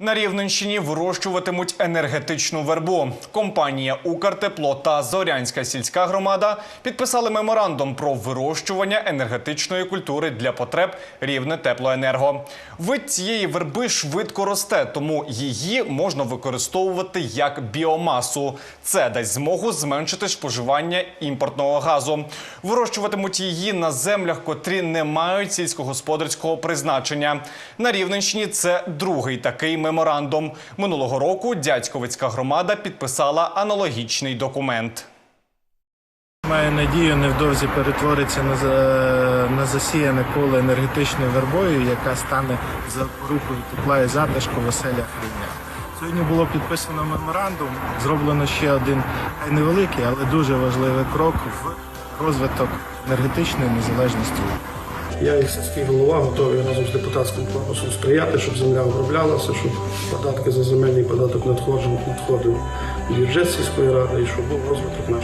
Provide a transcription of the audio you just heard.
На Рівненщині вирощуватимуть енергетичну вербу. Компанія Укртепло та Зорянська сільська громада підписали меморандум про вирощування енергетичної культури для потреб рівне теплоенерго. Вид цієї верби швидко росте, тому її можна використовувати як біомасу. Це дасть змогу зменшити споживання імпортного газу. Вирощуватимуть її на землях, котрі не мають сільськогосподарського призначення. На Рівненщині це другий такий меморандум. Минулого року дядьковицька громада підписала аналогічний документ. Маю надію, невдовзі перетвориться на, на засіяне поле енергетичною вербою, яка стане запорукою тепла і затишку в оселях. Сьогодні було підписано меморандум, зроблено ще один невеликий, але дуже важливий крок в розвиток енергетичної незалежності. Я, як сільський голова, готовий разом з депутатським корпусом сприяти, щоб земля оброблялася, щоб податки за земельний податок надходжив, надходив бюджет сільської ради і щоб був розвиток громади.